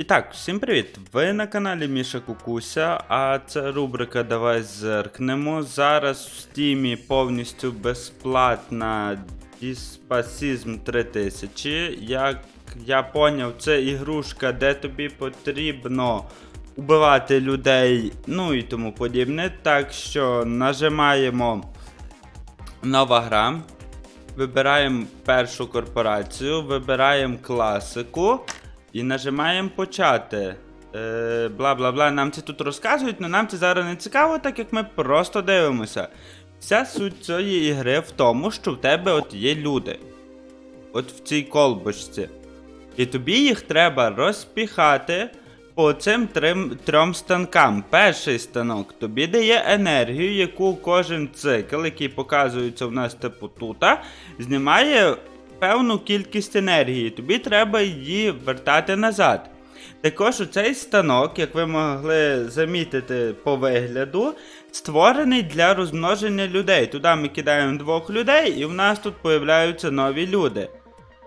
І так, всім привіт! Ви на каналі Міша Кукуся, а це рубрика Давай зеркнемо. Зараз в стімі повністю безплатна Диспасізм 3000. Як я поняв, це ігрушка, де тобі потрібно убивати людей, ну і тому подібне. Так що нажимаємо нова гра. Вибираємо першу корпорацію, вибираємо класику і нажимаємо почати. Е, бла бла бла. Нам це тут розказують, але нам це зараз не цікаво, так як ми просто дивимося. Вся суть цієї ігри в тому, що в тебе от є люди. От в цій колбочці. І тобі їх треба розпіхати по цим трим, трьом станкам. Перший станок тобі дає енергію, яку кожен цикл, який показується в нас типу тута, знімає певну кількість енергії. Тобі треба її вертати назад. Також цей станок, як ви могли замітити по вигляду, створений для розмноження людей. Туди ми кидаємо двох людей, і в нас тут появляються нові люди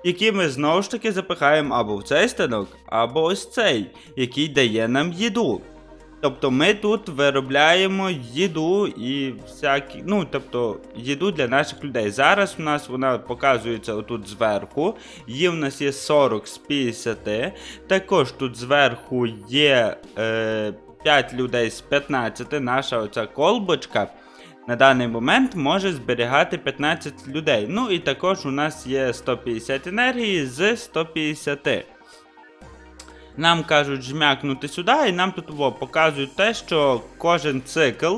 які ми знову ж таки запихаємо або в цей станок, або ось цей, який дає нам їду. Тобто ми тут виробляємо їду і всякі, ну тобто їду для наших людей. Зараз у нас вона показується отут зверху. Її в нас є 40 з 50. Також тут зверху є е, 5 людей з 15, наша оця колбочка на даний момент може зберігати 15 людей. Ну і також у нас є 150 енергії з 150. Нам кажуть жмякнути сюди, і нам тут во, показують те, що кожен цикл,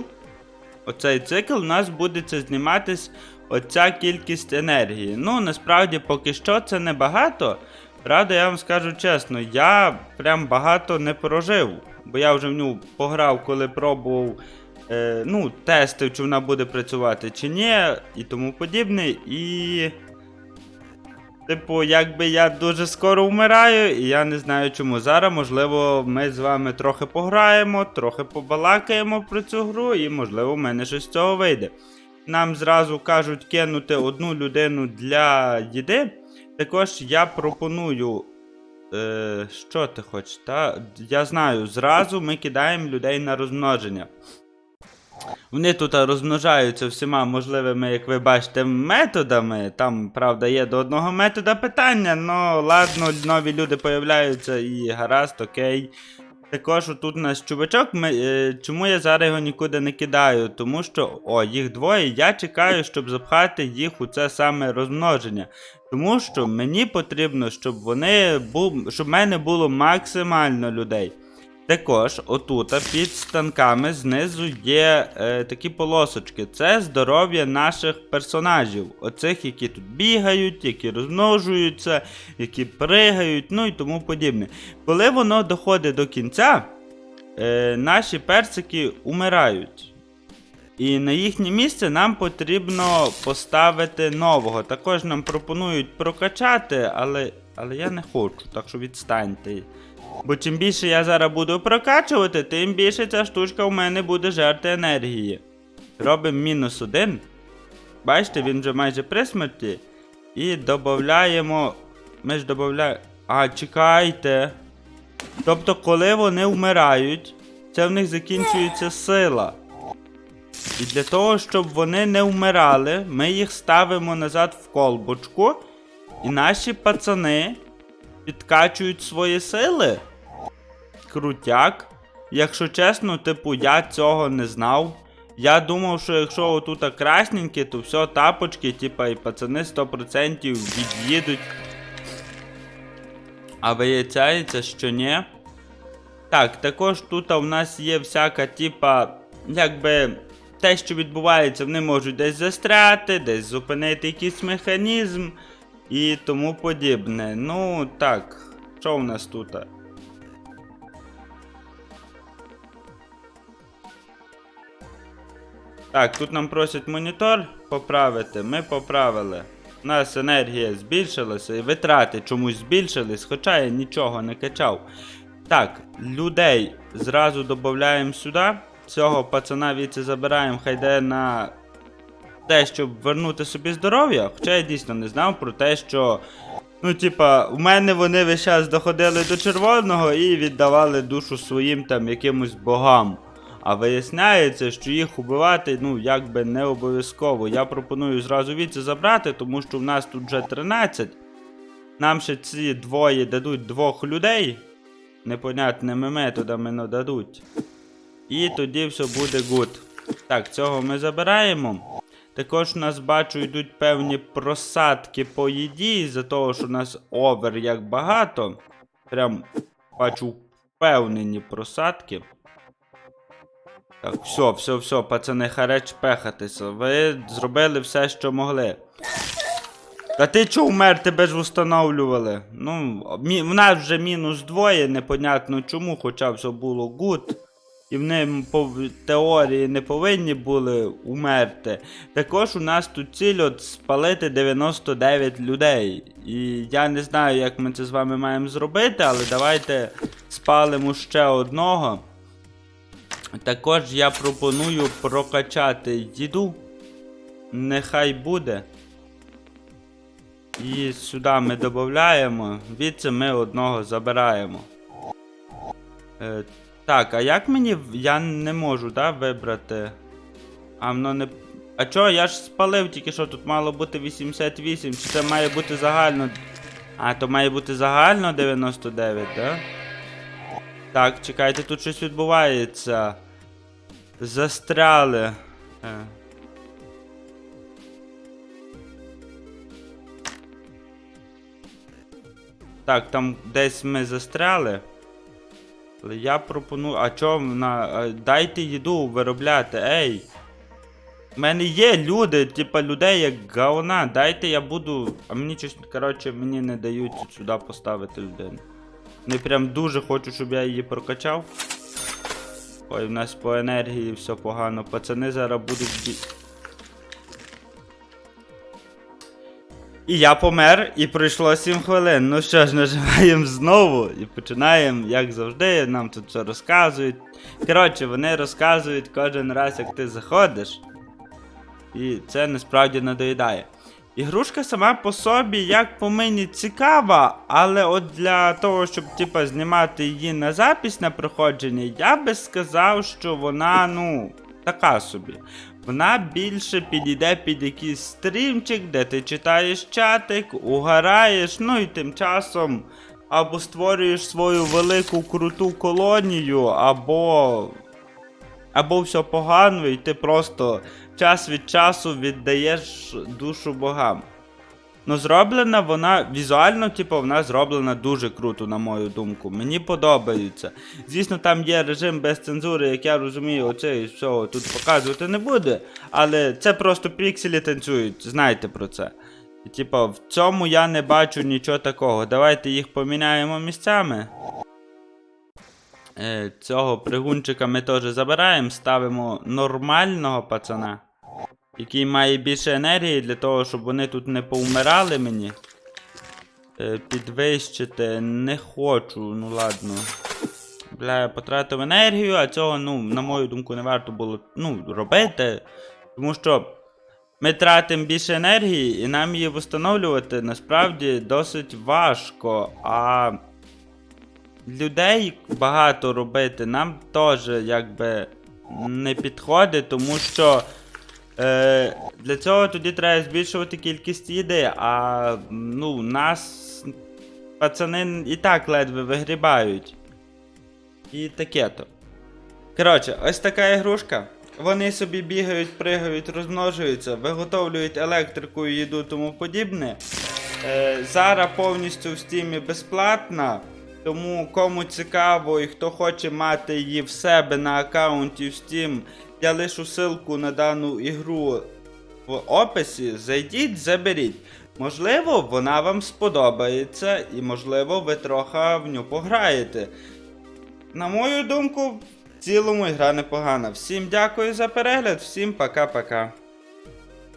оцей цикл, у нас буде це зніматись оця кількість енергії. Ну, насправді, поки що це небагато. Правда, я вам скажу чесно, я прям багато не прожив. Бо я вже в ню пограв, коли пробував е, ну, тестив, чи вона буде працювати чи ні, і тому подібне. І. Типу, якби я дуже скоро вмираю, і я не знаю чому. Зараз, можливо, ми з вами трохи пограємо, трохи побалакаємо про цю гру, і, можливо, в мене щось з цього вийде. Нам зразу кажуть кинути одну людину для їди. Також я пропоную. Е, Що ти хочеш? Та? Я знаю, зразу ми кидаємо людей на розмноження. Вони тут розмножаються всіма можливими, як ви бачите, методами. Там, правда, є до одного метода питання, але ладно, нові люди появляються і гаразд, окей. Також тут у нас чувачок, ми, е, чому я зараз його нікуди не кидаю? Тому що, о, їх двоє, я чекаю, щоб запхати їх у це саме розмноження. Тому що мені потрібно, щоб вони бу, щоб в мене було максимально людей. Також отут під станками знизу є е, такі полосочки. Це здоров'я наших персонажів. Оцих, які тут бігають, які розмножуються, які пригають, ну і тому подібне. Коли воно доходить до кінця, е, наші персики умирають. І на їхнє місце нам потрібно поставити нового. Також нам пропонують прокачати, але, але я не хочу, так що відстаньте. Бо чим більше я зараз буду прокачувати, тим більше ця штучка в мене буде жерти енергії. Робимо мінус один. Бачите, він вже майже при смерті. І додаємо. Ми ж додаємо. А, чекайте. Тобто, коли вони вмирають, це в них закінчується сила. І для того, щоб вони не вмирали, ми їх ставимо назад в колбочку. І наші пацани підкачують свої сили. Крутяк. Якщо чесно, типу, я цього не знав. Я думав, що якщо отут красненькі, то все тапочки, типа, і пацани 100% від'їдуть. А виявляється, що ні. Так, також тут у нас є всяка, типа, якби. Те, що відбувається, вони можуть десь застряти, десь зупинити якийсь механізм і тому подібне. Ну, так, що у нас тут? Так, тут нам просять монітор поправити. Ми поправили. У нас енергія збільшилася і витрати чомусь збільшились, хоча я нічого не качав. Так, людей зразу додаємо сюди. Цього пацана віці забираємо, хай йде на те, щоб вернути собі здоров'я. Хоча я дійсно не знав про те, що Ну, типа, у мене вони весь час доходили до червоного і віддавали душу своїм там якимось богам. А виясняється, що їх убивати, ну, якби не обов'язково. Я пропоную зразу віці забрати, тому що в нас тут вже 13. Нам ще ці двоє дадуть двох людей. Непонятними методами нададуть. І тоді все буде гуд. Так, цього ми забираємо. Також нас бачу йдуть певні просадки по їді, за того, що у нас овер як багато. Прям бачу впевнені просадки. Так, все, все, все, пацани, хареч пехатися. Ви зробили все, що могли. Та ти чого вмер, тебе ж встановлювали? Ну, мі- в нас вже мінус двоє, непонятно чому, хоча все було гуд. І вони по теорії не повинні були умерти. Також у нас тут ціль от спалити 99 людей. І я не знаю, як ми це з вами маємо зробити, але давайте спалимо ще одного. Також я пропоную прокачати їду. Нехай буде. І сюди ми додаємо, звідси ми одного забираємо. Так, а як мені. Я не можу, да, вибрати. А воно не. А чого, я ж спалив тільки що тут мало бути 88, чи це має бути загально. А, то має бути загально 99, да? Так, чекайте, тут щось відбувається. Застряли. Е. Так, там десь ми застряли. Я пропоную. А чо на. Дайте їду виробляти, ей. У мене є люди, типа людей як говна. Дайте я буду. А мені щось, коротше, мені не дають сюди поставити людину. Вони прям дуже хочуть, щоб я її прокачав. Ой, в нас по енергії все погано. Пацани зараз будуть. І я помер, і пройшло 7 хвилин. Ну що ж, нажимаємо знову і починаємо, як завжди, нам тут все розказують. Коротше, вони розказують кожен раз, як ти заходиш. І це насправді надоїдає. Ігрушка сама по собі, як по мені, цікава, але от для того, щоб типа, знімати її на запись на проходження, я би сказав, що вона, ну, така собі. Вона більше підійде під якийсь стрімчик, де ти читаєш чатик, угораєш, ну і тим часом або створюєш свою велику круту колонію, або. Або все погано, і ти просто час від часу віддаєш душу богам. Ну, зроблена вона візуально, типу, вона зроблена дуже круто, на мою думку. Мені подобається. Звісно, там є режим без цензури, як я розумію, оце всього тут показувати не буде. Але це просто пікселі танцюють, знайте про це. І, типу, в цьому я не бачу нічого такого. Давайте їх поміняємо місцями. Е, цього пригунчика ми теж забираємо, ставимо нормального пацана, який має більше енергії для того, щоб вони тут не поумирали мені. Е, підвищити не хочу, ну ладно. Бля, я потратив енергію, а цього, ну, на мою думку, не варто було ну, робити. Тому що ми тратимо більше енергії, і нам її встановлювати насправді досить важко. А людей багато робити нам теж якби не підходить, тому що е, для цього тоді треба збільшувати кількість їди, а ну, нас пацани і так ледве вигрібають. І таке то. Коротше, ось така ігрушка. Вони собі бігають, пригають, розмножуються, виготовлюють електрику, їду тому подібне. Е, зараз повністю в стімі безплатна. Тому кому цікаво і хто хоче мати її в себе на аккаунті в Steam, я лишу ссылку на дану ігру в описі. Зайдіть, заберіть. Можливо, вона вам сподобається, і можливо, ви трохи в нього пограєте. На мою думку, в цілому ігра непогана. Всім дякую за перегляд, всім пока-пока.